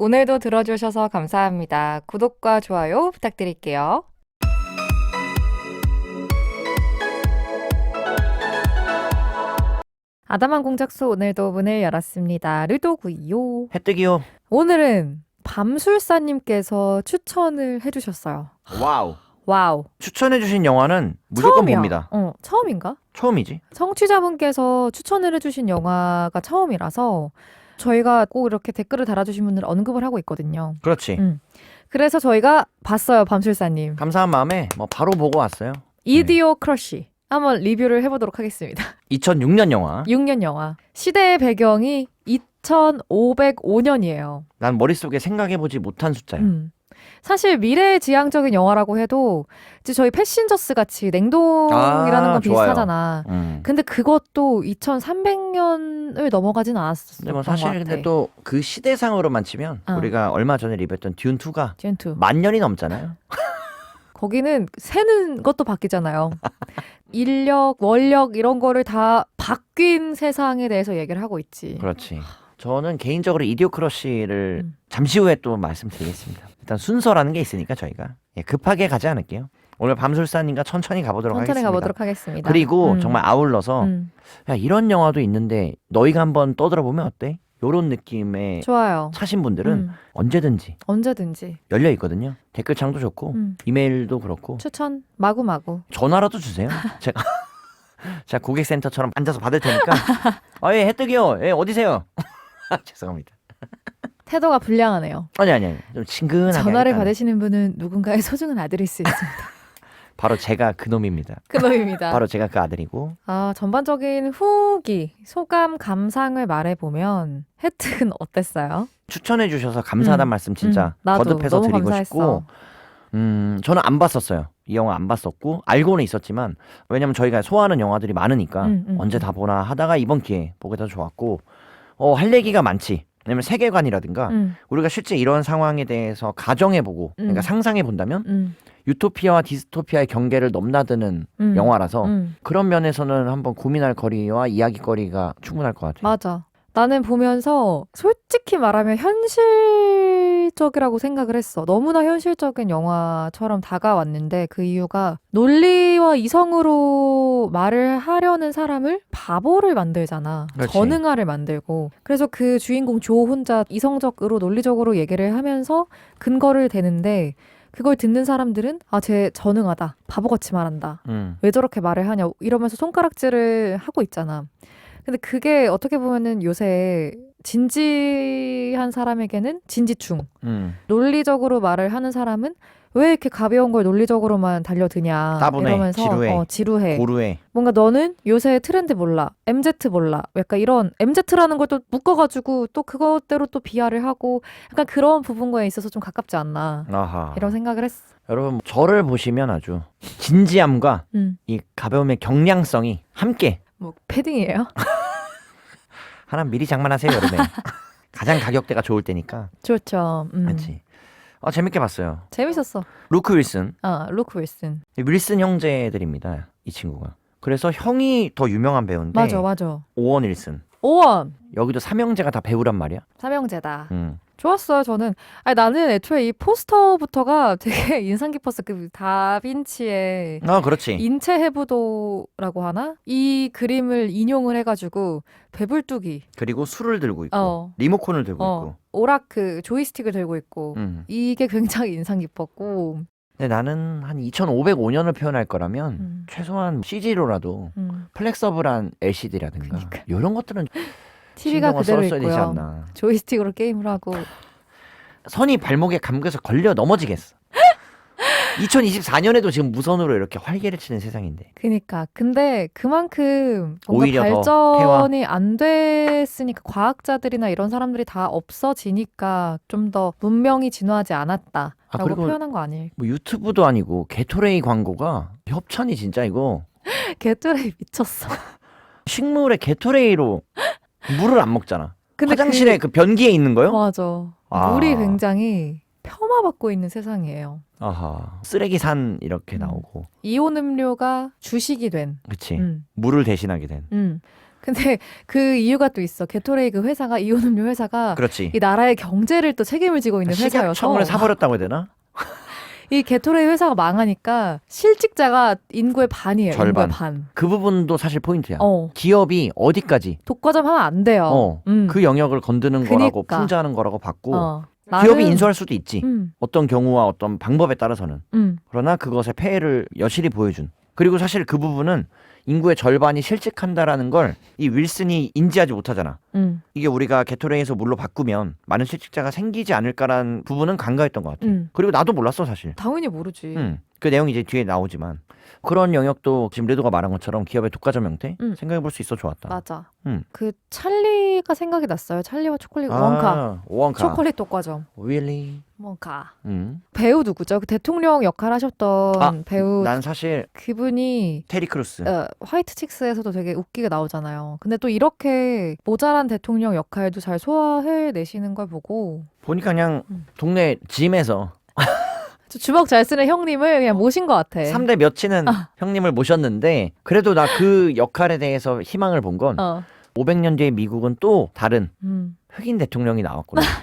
오늘도 들어주셔서 감사합니다. 구독과 좋아요 부탁드릴게요. 아담한 공작소 오늘도 문을 열었습니다. 르도구이요. 해뜨기요. 오늘은 밤술사님께서 추천을 해주셨어요. 와우. 와우. 추천해주신 영화는 무조건 처음이야. 봅니다. 어, 처음인가? 처음이지. 청취자분께서 추천을 해주신 영화가 처음이라서 저희가 꼭 이렇게 댓글을 달아주신 분들 언급을 하고 있거든요. 그렇지. 음. 그래서 저희가 봤어요, 밤술사님. 감사한 마음에 뭐 바로 보고 왔어요. 이디오 크러쉬. 한번 리뷰를 해보도록 하겠습니다. 2006년 영화. 6년 영화. 시대의 배경이 2505년이에요. 난 머릿속에 생각해보지 못한 숫자야. 음. 사실 미래 지향적인 영화라고 해도 이제 저희 패신저스 같이 냉동이라는 아, 건 좋아요. 비슷하잖아. 음. 근데 그것도 2300년을 넘어가진 않았어. 근데 뭐 사실 근데 또 그 시대상으로만 치면 어. 우리가 얼마 전에 리뷰했던 듄 2가 젠투. 만 년이 넘잖아요. 거기는 세는 것도 바뀌잖아요. 인력, 원력 이런 거를 다 바뀐 세상에 대해서 얘기를 하고 있지. 그렇지. 저는 개인적으로 이디오 크러쉬를 음. 잠시 후에 또 말씀드리겠습니다. 일단 순서라는 게 있으니까 저희가 예, 급하게 가지 않을게요. 오늘 밤술사님과 천천히 가보도록 천천히 하겠습니다. 가보도록 하겠습니다. 그리고 음. 정말 아울러서 음, 야 이런 영화도 있는데 너희가 한번 떠들어보면 어때? 요런 느낌의 좋아요. 차신 분들은 음, 언제든지 언제든지 열려 있거든요. 댓글창도 좋고 음, 이메일도 그렇고 추천 마구마구. 전화라도 주세요. 제가 제가 고객센터처럼 앉아서 받을 테니까. 아예 해뜨기요. 예 어디세요? 죄송합니다. 태도가 불량하네요. 아니 아니 아니. 좀 친근하게. 전화를 하니까. 받으시는 분은 누군가의 소중한 아들일 수 있습니다. 바로 제가 그 놈입니다. 그놈입니다. 바로 제가 그 아들이고. 아, 전반적인 후기, 소감, 감상을 말해보면 혜택은 어땠어요? 추천해 주셔서 감사하다는 음, 말씀 진짜 음, 나도 거듭해서 너무 드리고 감사했어. 싶고 음 저는 안 봤었어요 이 영화 안 봤었고 알고는 있었지만 왜냐면 저희가 소화하는 영화들이 많으니까 음, 음, 언제 다 보나 하다가 이번 기회에 보게 돼서 좋았고 어 할 얘기가 많지 왜냐면 세계관이라든가 음, 우리가 실제 이런 상황에 대해서 가정해보고 그러니까 음. 상상해 본다면 음, 유토피아와 디스토피아의 경계를 넘나드는 음. 영화라서 음. 그런 면에서는 한번 고민할 거리와 이야기거리가 충분할 것 같아요. 맞아. 나는 보면서 솔직히 말하면 현실 적이라고 생각을 했어. 너무나 현실적인 영화처럼 다가왔는데 그 이유가 논리와 이성으로 말을 하려는 사람을 바보를 만들잖아. 그렇지. 전응아를 만들고. 그래서 그 주인공 조 혼자 이성적으로 논리적으로 얘기를 하면서 근거를 대는데 그걸 듣는 사람들은 아, 쟤 전응하다. 바보같이 말한다. 음. 왜 저렇게 말을 하냐 이러면서 손가락질을 하고 있잖아. 근데 그게 어떻게 보면은 요새 진지한 사람에게는 진지충, 음. 논리적으로 말을 하는 사람은 왜 이렇게 가벼운 걸 논리적으로만 달려드냐 따분해, 이러면서 지루해, 어, 지루해. 고루해. 뭔가 너는 요새 트렌드 몰라, MZ 몰라, 약간 이런 MZ라는 걸 또 묶어가지고 또 그것대로 또 비하를 하고 약간 그런 부분과에 있어서 좀 가깝지 않나 아하. 이런 생각을 했어. 여러분 저를 보시면 아주 진지함과 음, 이 가벼움의 경량성이 함께 뭐 패딩이에요? 하나 미리 장만하세요 여름에 가장 가격대가 좋을 때니까 좋죠. 음. 맞지 어, 재밌게 봤어요 재밌었어. 루크 윌슨 아, 루크 윌슨. 윌슨 형제들입니다 이 친구가 그래서 형이 더 유명한 배우인데 맞아, 맞아. 오원 윌슨 오원 여기도 삼형제가 다 배우란 말이야 삼형제다. 음. 좋았어요, 저는. 아니, 나는 애초에 이 포스터부터가 되게 인상 깊었어. 그 다빈치의 어 그렇지 인체 해부도라고 하나? 이 그림을 인용을 해가지고 배불뚝이, 그리고 술을 들고 있고 어, 리모컨을 들고 어, 오라크 조이스틱을 들고 있고. 있고 음. 이게 굉장히 인상 깊었고. 근데 나는 한 2505년을 표현할 거라면 음. 최소한 CG로라도 음. 플렉서블한 LCD라든가 그러니까. 이런 것들은 TV가 신경을 그대로 되지 있고요. 않나. 조이스틱으로 게임을 하고. 선이 발목에 감겨서 걸려 넘어지겠어. 2024년에도 지금 무선으로 이렇게 활개를 치는 세상인데. 그니까 근데 그만큼 뭔가 오히려 더 발전이 안 됐으니까 과학자들이나 이런 사람들이 다 없어지니까 좀 더 문명이 진화하지 않았다라고 아, 그리고- 표현한 거 아니에요? 뭐 유튜브도 아니고 게토레이 광고가 협찬이 진짜 이거 개뚜레이 미쳤어. 식물에 게토레이로 물을 안 먹잖아. 근데 화장실에 그, 변기에 있는 그, 거요? 맞아. 아. 물이 굉장히 폄하받고 있는 세상이에요. 아하. 쓰레기 산 이렇게 음. 나오고. 이온 음료가 주식이 된. 그치. 음, 물을 대신하게 된. 음. 근데 그 이유가 또 있어. 게토레이 그 회사가 이온 음료 회사가 그렇지. 이 나라의 경제를 또 책임을 지고 있는 회사여서 식약청을 사버렸다고 해야 되나? 이 게토레이 회사가 망하니까 실직자가 인구의 반이에요. 절반. 인구의 반. 그 부분도 사실 포인트야. 어. 기업이 어디까지 독과점 하면 안 돼요. 어, 음. 그 영역을 건드는 거라고 그니까. 풍자하는 거라고 봤고 어. 기업이 나는- 인수할 수도 있지. 음. 어떤 경우와 어떤 방법에 따라서는. 음. 그러나 그것의 폐해를 여실히 보여준. 그리고 사실 그 부분은 인구의 절반이 실직한다라는 걸 이 윌슨이 인지하지 못하잖아. 음. 이게 우리가 게토레이에서 물로 바꾸면 많은 실직자가 생기지 않을까라는 부분은 간과했던 것 같아. 음. 그리고 나도 몰랐어 사실. 당연히 모르지. 음. 그 내용이 이제 뒤에 나오지만 그런 영역도 지금 레도가 말한 것처럼 기업의 독과점 형태 음. 생각해 볼 수 있어 좋았다. 맞아. 음. 그 찰리 가 생각이 났어요. 찰리와 초콜릿 원카. 아, 원카. 초콜릿 독과점. Really? 원카. 음. 배우 누구죠? 그 대통령 역할 하셨던 아, 배우 난 사실 그분이 테리 크루스. 어, 화이트 칙스에서도 되게 웃기게 나오잖아요. 근데 또 이렇게 모자란 대통령 역할도 잘 소화해 내시는 걸 보고 보니까 그냥 음. 동네 짐에서 저 주먹 잘 쓰는 형님을 그냥 모신 것 같아. 삼 3대 몇치는 아. 형님을 모셨는데 그래도 나 그 역할에 대해서 희망을 본건 어. 500년 뒤의 미국은 또 다른 음. 흑인 대통령이 나왔구나.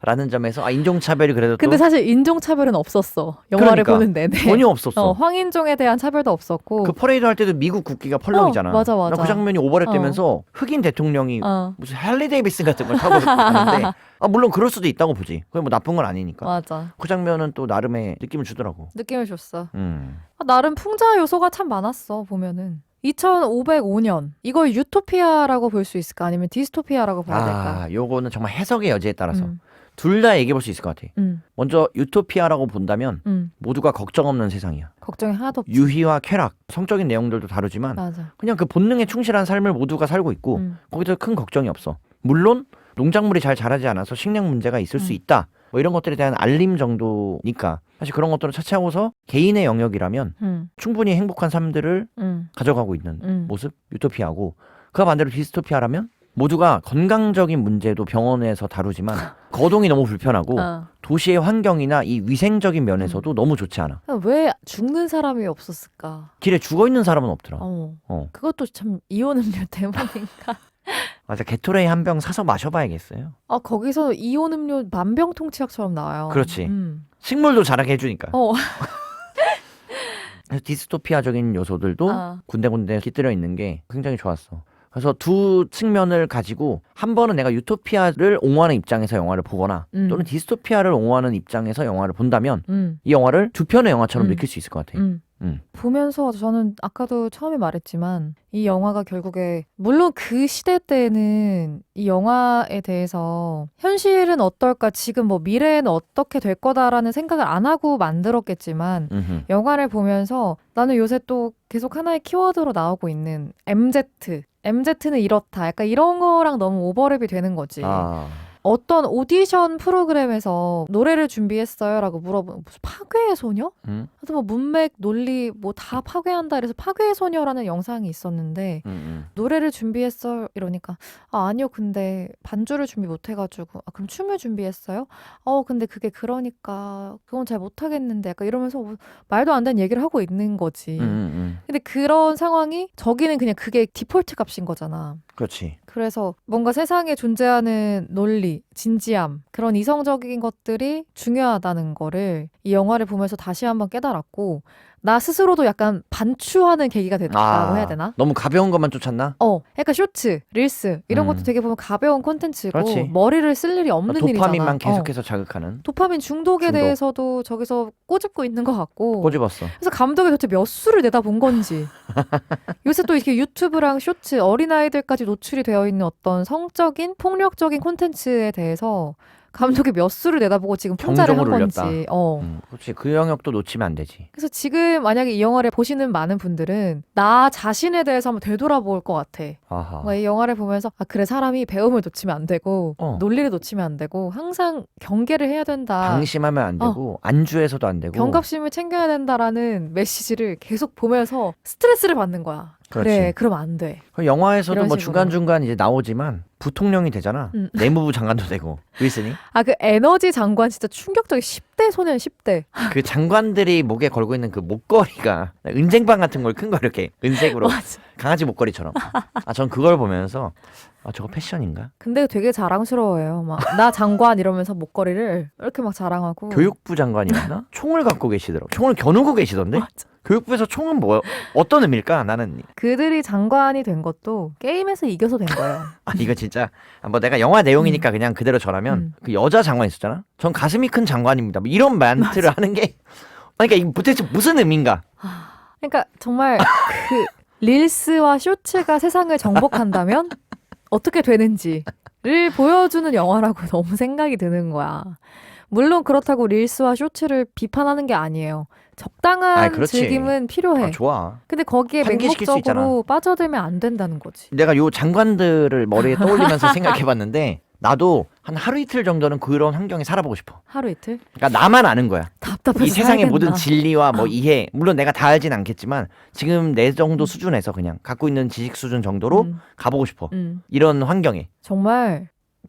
라는 점에서 아 인종차별이 그래도 근데 또 사실 인종 차별은 없었어. 영화를 그러니까. 보는 내내. 전혀 없었어. 어, 황인종에 대한 차별도 없었고. 그 퍼레이드 할 때도 미국 국기가 펄럭이잖아. 어, 맞아, 맞아. 나그 장면이 오버랩 되면서 흑인 대통령이 어, 무슨 할리 데이비슨 같은 걸 타고 가는데 아 물론 그럴 수도 있다고 보지. 그게 뭐 나쁜 건 아니니까. 맞아. 그 장면은 또 나름의 느낌을 주더라고. 느낌을 줬어. 음. 아, 나름 풍자 요소가 참 많았어 보면은. 2505년 이걸 유토피아라고 볼 수 있을까 아니면 디스토피아라고 봐야 될까? 아, 요거는 정말 해석의 여지에 따라서 음, 둘 다 얘기해 볼 수 있을 것 같아. 음, 먼저 유토피아라고 본다면 음. 모두가 걱정 없는 세상이야. 걱정이 하나도 없지. 유희와 쾌락, 성적인 내용들도 다루지만 맞아. 그냥 그 본능에 충실한 삶을 모두가 살고 있고 음, 거기서 큰 걱정이 없어. 물론 농작물이 잘 자라지 않아서 식량 문제가 있을 수 음. 있다. 뭐 이런 것들에 대한 알림 정도니까 사실 그런 것들을 차치하고서 개인의 영역이라면 음, 충분히 행복한 삶들을 음, 가져가고 있는 음. 모습 유토피아고 그와 반대로 디스토피아라면 모두가 건강적인 문제도 병원에서 다루지만 거동이 너무 불편하고 아, 도시의 환경이나 이 위생적인 면에서도 너무 좋지 않아. 왜 죽는 사람이 없었을까? 길에 죽어 있는 사람은 없더라. 어, 어. 그것도 참 이온 음료 때문인가? 맞아. 게토레이 한 병 사서 마셔봐야겠어요. 아 거기서 이온 음료 만병통치약처럼 나와요. 그렇지. 음. 식물도 자라게 해주니까. 어, 그래서 디스토피아적인 요소들도 아. 군데군데 깃들여 있는 게 굉장히 좋았어. 그래서 두 측면을 가지고 한 번은 내가 유토피아를 옹호하는 입장에서 영화를 보거나 음. 또는 디스토피아를 옹호하는 입장에서 영화를 본다면 음, 이 영화를 두 편의 영화처럼 음. 느낄 수 있을 것 같아. 음. 음. 보면서 저는 아까도 처음에 말했지만 이 영화가 결국에 물론 그 시대 때는 이 영화에 대해서 현실은 어떨까 지금 뭐 미래는 어떻게 될 거다라는 생각을 안 하고 만들었겠지만 음흠. 영화를 보면서 나는 요새 또 계속 하나의 키워드로 나오고 있는 MZ MZ는 이렇다 약간 이런 거랑 너무 오버랩이 되는 거지 아, 어떤 오디션 프로그램에서 노래를 준비했어요라고 물어보면 무슨 파괴의 소녀? 음, 하여튼 뭐 문맥 논리 뭐 다 파괴한다 그래서 파괴의 소녀라는 영상이 있었는데 음, 음. 노래를 준비했어 이러니까 아 아니요 근데 반주를 준비 못 해가지고 아 그럼 춤을 준비했어요? 어 근데 그게 그러니까 그건 잘 못하겠는데 약간 이러면서 뭐 말도 안 되는 얘기를 하고 있는 거지. 음, 음, 음. 근데 그런 상황이 저기는 그냥 그게 디폴트 값인 거잖아. 그렇지. 그래서 뭔가 세상에 존재하는 논리, 진지함, 그런 이성적인 것들이 중요하다는 거를 이 영화를 보면서 다시 한번 깨달았고, 나 스스로도 약간 반추하는 계기가 됐다고 아, 해야 되나? 너무 가벼운 것만 쫓았나? 어, 약간 쇼츠, 릴스, 이런 음. 것도 되게 보면 가벼운 콘텐츠고, 그렇지. 머리를 쓸 일이 없는 일이잖아. 도파민만 어. 계속해서 자극하는 도파민 중독에 중독. 대해서도 저기서 꼬집고 있는 것 같고. 꼬집었어. 그래서 감독이 도대체 몇 수를 내다본 건지. 요새 또 이렇게 유튜브랑 쇼츠, 어린아이들까지 노출이 되어 있는 어떤 성적인, 폭력적인 콘텐츠에 대해서 감독이 몇 수를 내다보고 지금 풍자를 한 경종을 건지. 울렸다. 어. 음, 그렇지. 그 영역도 놓치면 안 되지. 그래서 지금 만약에 이 영화를 보시는 많은 분들은 나 자신에 대해서 한번 되돌아볼 것 같아. 아하. 뭔가 이 영화를 보면서 아 그래 사람이 배움을 놓치면 안 되고 어. 논리를 놓치면 안 되고 항상 경계를 해야 된다. 방심하면 안 되고 안주해서도 안 되고. 아. 어. 경각심을 챙겨야 된다라는 메시지를 계속 보면서 스트레스를 받는 거야. 그래, 그렇지. 그러면 안 돼. 그 영화에서도 이런 뭐 식으로. 중간 중간 이제 나오지만 부통령이 되잖아. 음. 내무부 장관도 되고 윌슨이 아 그 에너지 장관 진짜 충격적인 10대 소년 10대. 그 장관들이 목에 걸고 있는 그 목걸이가 은쟁반 같은 걸 큰 거 이렇게 은색으로 맞아. 강아지 목걸이처럼. 아 전 그걸 보면서 아 저거 패션인가? 근데 되게 자랑스러워해요. 막 나 장관 이러면서 목걸이를 이렇게 막 자랑하고. 교육부 장관이었나? 총을 갖고 계시더라고. 총을 겨누고 계시던데? 맞아. 교육부에서 총은 뭐 어떤 의미일까? 나는 그들이 장관이 된 것도 게임에서 이겨서 된 거예요. 아 이거 진짜 아, 뭐 내가 영화 내용이니까 그냥 그대로 전하면 음. 그 여자 장관 있었잖아. 전 가슴이 큰 장관입니다. 뭐 이런 멘트를 하는 게 그러니까 이게 도대체 무슨 의미인가? 그러니까 정말 그 릴스와 쇼츠가 세상을 정복한다면 어떻게 되는지를 보여주는 영화라고 너무 생각이 드는 거야. 물론 그렇다고 릴스와 쇼츠를 비판하는 게 아니에요. 적당한 아이, 그렇지. 즐김은 필요해. 아, 좋아. 근데 거기에 수 맹목적으로 빠져들면 안 된다는 거지. 내가 요 장관들을 머리에 떠올리면서 생각해봤는데 나도 한 하루 이틀 정도는 그런 환경에 살아보고 싶어. 하루 이틀? 그러니까 나만 아는 거야. 답답해서 이 세상의 살겠나. 모든 진리와 뭐 이해 물론 내가 다 알진 않겠지만 지금 내 정도 수준에서 그냥 갖고 있는 지식 수준 정도로 음, 가보고 싶어. 음. 이런 환경에 정말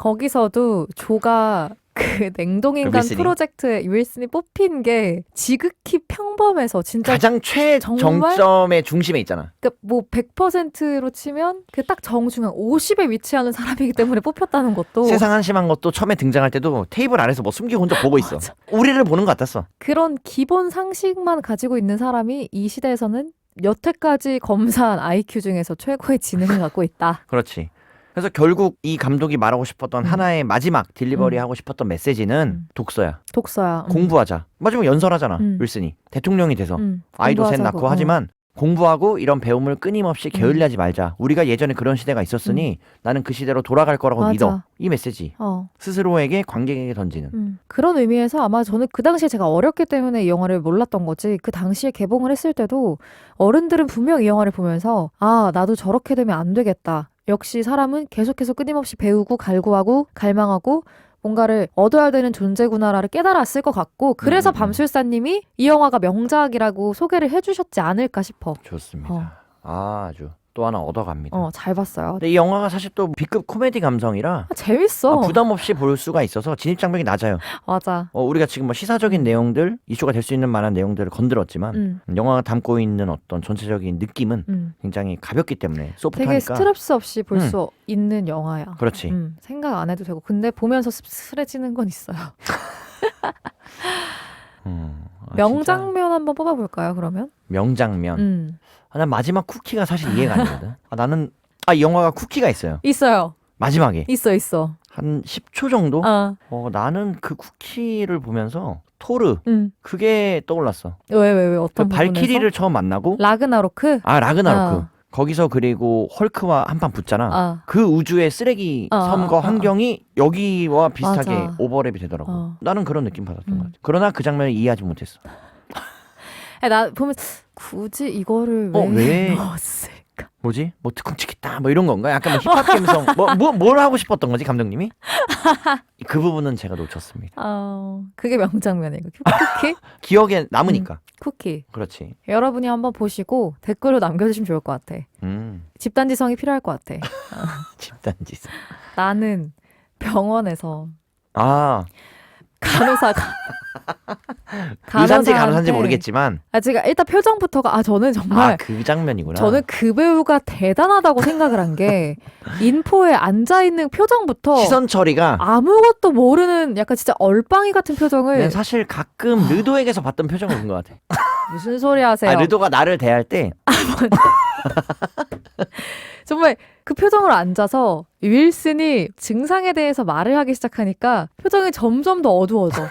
거기서도 조가 그 냉동인간 그 윌슨이? 프로젝트에 윌슨이 뽑힌 게 지극히 평범해서 진짜 가장 최정점의 중심에 있잖아. 그뭐 100%로 치면 그 딱 정중앙 50에 위치하는 사람이기 때문에 뽑혔다는 것도 세상 한심한 것도 처음에 등장할 때도 테이블 아래서 뭐 숨기고 혼자 보고 있어. 맞아. 우리를 보는 것 같았어. 그런 기본 상식만 가지고 있는 사람이 이 시대에서는 여태까지 검사한 IQ 중에서 최고의 지능을 갖고 있다. 그렇지. 그래서 결국 이 감독이 말하고 싶었던 음. 하나의 마지막 딜리버리 음. 하고 싶었던 메시지는 음. 독서야. 독서야. 음. 공부하자. 마지막 연설하잖아. 음. 윌슨이 대통령이 돼서 음, 아이도 셋 공부하자고. 낳고 어. 하지만 공부하고 이런 배움을 끊임없이 게을리하지 말자. 우리가 예전에 그런 시대가 있었으니 나는 그 시대로 돌아갈 거라고 음. 맞아. 믿어. 이 메시지. 어. 스스로에게 관객에게 던지는. 음, 그런 의미에서 아마 저는 그 당시에 제가 어렸기 때문에 이 영화를 몰랐던 거지. 그 당시에 개봉을 했을 때도 어른들은 분명 이 영화를 보면서 아, 나도 저렇게 되면 안 되겠다. 역시 사람은 계속해서 끊임없이 배우고 갈구하고 갈망하고 뭔가를 얻어야 되는 존재구나를 깨달았을 것 같고 그래서 음, 음, 음. 밤술사님이 이 영화가 명작이라고 소개를 해주셨지 않을까 싶어. 좋습니다. 어. 아주 또 하나 얻어갑니다. 어, 잘 봤어요. 근데 이 영화가 사실 또 B급 코미디 감성이라 아, 재밌어. 아, 부담 없이 볼 수가 있어서 진입 장벽이 낮아요. 맞아. 어, 우리가 지금 뭐 시사적인 내용들, 이슈가 될 수 있는 만한 내용들을 건드렸지만 음, 영화가 담고 있는 어떤 전체적인 느낌은 음. 굉장히 가볍기 때문에 되게 소프트하니까 스트레스 없이 볼 음. 수 있는 영화야. 그렇지. 음, 생각 안 해도 되고 근데 보면서 씁쓸해지는 건 있어요. 음, 아, 명장면 한번 뽑아볼까요? 그러면? 명장면. 음, 아, 난 마지막 쿠키가 사실 이해가 안 되거든. 아, 나는 아, 이 영화가 쿠키가 있어요. 있어요. 마지막에 있어 있어. 한 10초 정도. 어, 어, 나는 그 쿠키를 보면서 토르 음. 그게 떠올랐어. 왜 왜왜그 어떤 부분에서? 발키리를 처음 만나고 라그나로크. 아 라그나로크 어. 거기서 그리고 헐크와 한판 붙잖아. 아, 그 우주의 쓰레기 어, 섬과 어, 어, 환경이 여기와 비슷하게 맞아. 오버랩이 되더라고. 어. 나는 그런 느낌 받았던 음. 것 같아. 그러나 그 장면을 이해하지 못했어. 아니, 나 보면 굳이 이거를 어, 왜, 왜? 넣었을까? 뭐지? 뭐 특훈치겠다 뭐 이런 건가? 약간 뭐 힙합 감성 뭐뭘 하고 싶었던 거지 감독님이? 그 부분은 제가 놓쳤습니다. 아, 그게 명장면이고 쿠키 기억에 남으니까. 쿠키. 그렇지. 여러분이 한번 보시고 댓글로 남겨주시면 좋을 것 같아. 음. 집단지성이 필요할 것 같아. 집단지. 나는 병원에서 아 간호사가 의사인지 간호사인지 모르겠지만 아 제가 일단 표정부터가 아 저는 정말 아그 장면이구나. 저는 그 배우가 대단하다고 생각을 한 게 인포에 앉아 있는 표정부터 시선 처리가 아무것도 모르는 약간 진짜 얼빵이 같은 표정을 난 사실 가끔 르도에게서 봤던 표정을 본 것 같아. 무슨 소리 하세요? 아, 르도가 나를 대할 때 정말 그 표정으로 앉아서 윌슨이 증상에 대해서 말을 하기 시작하니까 표정이 점점 더 어두워져.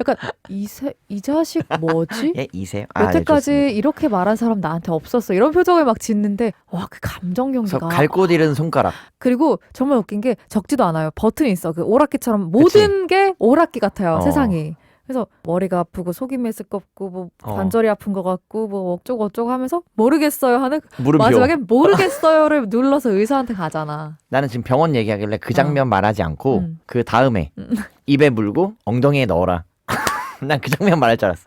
약간 이세 이 자식 뭐지? 예, 이세요. 아, 네, 여태까지 좋습니다. 이렇게 말한 사람 나한테 없었어. 이런 표정을 막 짓는데 와 그 감정 그래서 경기가 갈곳 잃은 손가락. 그리고 정말 웃긴 게 적지도 않아요. 버튼이 있어. 그 오락기처럼 모든 게 오락기 같아요. 어. 세상이. 그래서 머리가 아프고 속이 메스껍고 뭐 어. 관절이 아픈 것 같고 뭐 어쩌고 어쩌고 하면서 모르겠어요 하는 물음표. 마지막에 모르겠어요를 눌러서 의사한테 가잖아. 나는 지금 병원 얘기하길래 그 장면 말하지 않고 음. 그 다음에 음. 입에 물고 엉덩이에 넣어라. 난 그 장면 말할 줄 알았어.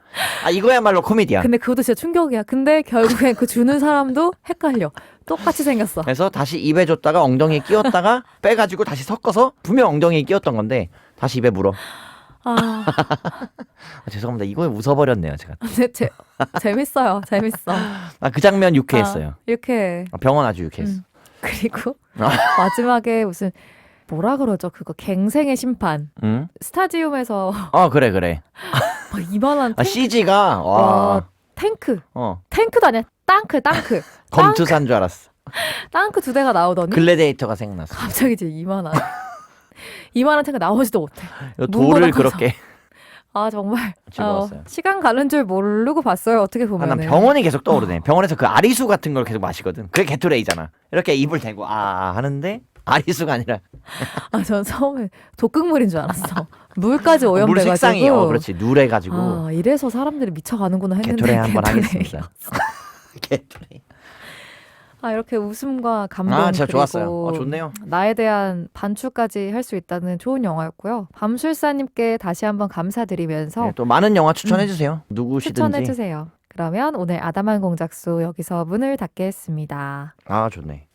아 이거야말로 코미디야. 근데 그것도 진짜 충격이야. 근데 결국엔 그 주는 사람도 헷갈려. 똑같이 생겼어. 그래서 다시 입에 줬다가 엉덩이에 끼웠다가 빼가지고 다시 섞어서 분명 엉덩이에 끼웠던 건데 다시 입에 물어. 아, 아, 죄송합니다. 이거에 웃어버렸네요, 제가. 제, 제, 재밌어요. 재밌어. 아, 그 장면 유쾌했어요. 아, 이렇게 아, 병원 아주 유쾌했어. 음. 그리고 아. 마지막에 무슨 뭐라 그러죠? 그거 갱생의 심판. 응? 스타디움에서 어, 그래, 그래. 막 이만한 아, 탱, CG가, 와. 와, 탱크. 어, 탱크도 아니야. 땅크, 땅크. 검투산 줄 알았어. 땅크 두 대가 나오더니 글래데이터가 생각났어. 갑자기 이제 이만한 이만한 탱크 나오지도 못해. 이거 돌을. 그렇게. 아 정말 즐거웠어요. 시간 가는 줄 모르고 봤어요. 어떻게 아, 보면 난 병원이 계속 떠오르네. 병원에서 그 아리수 같은 걸 계속 마시거든. 그게 게토레이잖아. 이렇게 입을 대고 아 하는데 아리수가 아니라 아, 전 처음에 독극물인 줄 알았어. 물까지 오염돼가지고. 어 그렇지 누래 가지고 아, 이래서 사람들이 미쳐가는구나 했는데 게토레이 한번. 하겠습니다. 게토레이. 아 이렇게 웃음과 감동 아, 진짜 그리고 좋았어요. 어, 좋네요. 나에 대한 반출까지 할 수 있다는 좋은 영화였고요. 밤술사님께 다시 한번 감사드리면서 네, 또 많은 영화 추천해 주세요. 누구시든지. 추천해 주세요. 그러면 오늘 아담한 공작소 여기서 문을 닫겠습니다. 아 좋네.